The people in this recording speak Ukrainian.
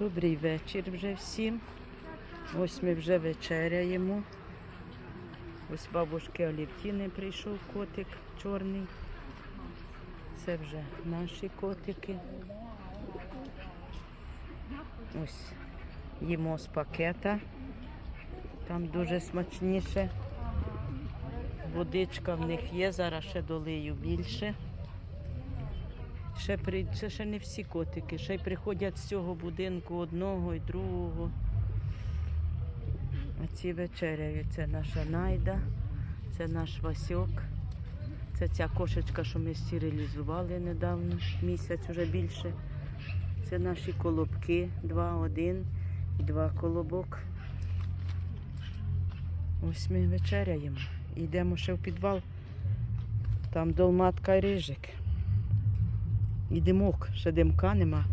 Добрий вечір вже всім. Ось ми вже вечеряємо. Ось бабушки Олівтіни прийшов котик чорний. Це вже наші котики. Ось їмо з пакета. Там дуже смачніше. Водичка в них є, зараз ще долию більше. Ще, при... це ще не всі котики, ще й приходять з цього будинку одного і другого. А ці вечеряють. Це наша найда, це наш Васьок. Це ця кошечка, що ми стерилізували недавно, місяць вже більше. Це наші колобки, два, один і два колобок. Ось ми вечеряємо. Йдемо ще в підвал. Там долматка і рижик. І димок, ще димка нема.